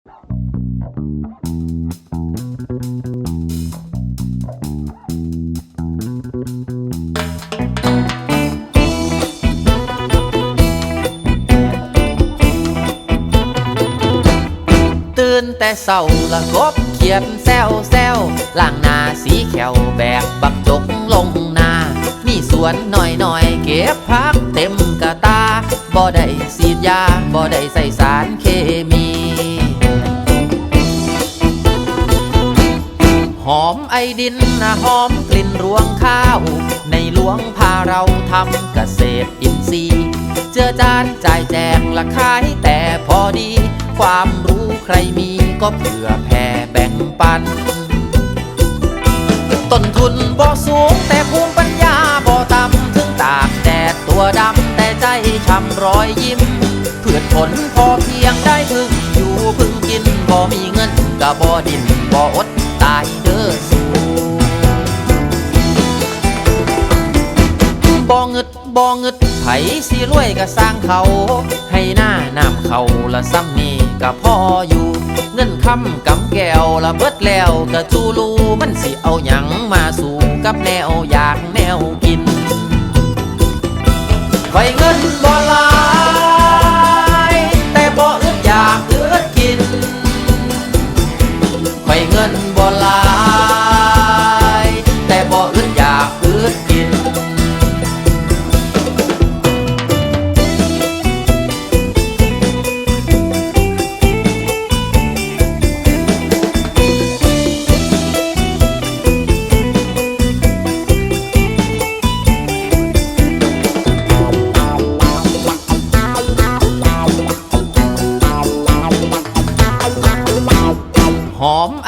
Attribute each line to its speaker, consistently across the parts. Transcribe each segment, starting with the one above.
Speaker 1: ตื่นแต่เศร้าละกบเขียนแซวแซวล่างนาสีแขวแบกบักจกลงนา มีสวนหน่อยหน่อยเก็บพักเต็มกระตา บ่ได้สีดยา บ่ได้ใส่สารเค ไอดินนะหอมกลิ่นรวงข้าว ในหลวงพาเราทำเกษตรอินทรีย์ เจือจานจ่ายแจงละขายแต่พอดี ความรู้ใครมีก็เผื่อแผ่แบ่งปัน ต้นทุนบ่สูงแต่ภูมิปัญญาบ่ต่ำถึงตากแดดตัวดำแต่ใจช่ำรอยยิ้มเพื่อผลพอเพียงได้พึ่งอยู่พึ่งกินบ่มีเงินก็บ่ดินบ่อด บ่เงึดไผสิรวยก็สร้างเขา ให้หน้าน้ำเขาละซ้ำนี่ก็พออยู่ เงินคำกำแก้วละเบิดแล้วก็จูรูมันสิเอาหยังมาสู่กับแนวยา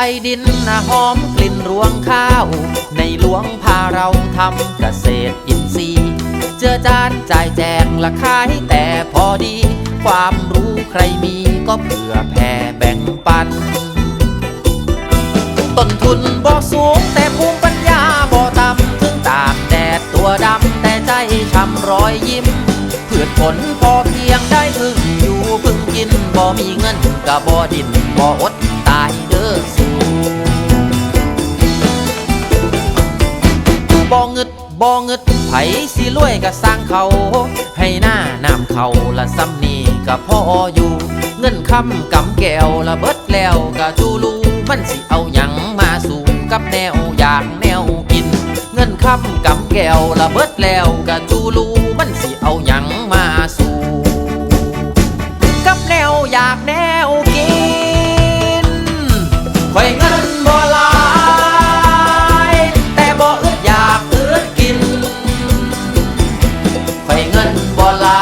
Speaker 1: ไอดินนะหอมกลิ่นรวงข้าว ในหลวงพาเราทำเกษตรอินทรีย์เจือจานจ่ายแจงละขายแต่พอดี ความรู้ใครมีก็เผื่อแผ่แบ่งปัน ต้นทุนบ่สูงแต่ภูมิปัญญาบ่ต่ำถึงตากแดดตัวดำแต่ใจช่ำรอยยิ้มพืชผลพอเพียงได้พึ่งอยู่พึ่งกินบ่มีเงินก็บ่ดินบ่อด บ่เงึดบ่เงึดไผสิรวยก็สร้างเขา ให้หน้าน้ำเขาละซ้ำนี่ก็พออยู่ เงินคำกำแก้วละเบิดแล้วก็จูลูมันสิเอาหยังมาสู่กับแนวอยากแนวกิน เงินคำกำแก้วละเบิดแล้วก็จูลูมันสิเอาหยังมาสู่กับแนวอยากแนวกินไฟเงิน เงินบ่หลาย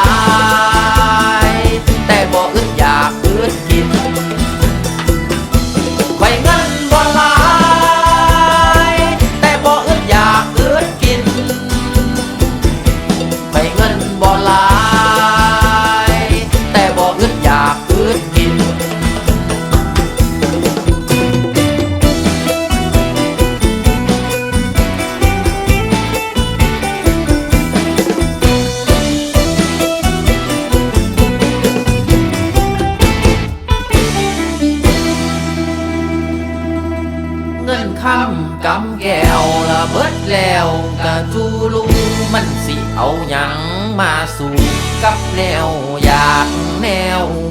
Speaker 1: ำกำแก้วละเบิดแล้วกะจูลุงมันสิเอาหยังมาสู่กับแนวอยากแนว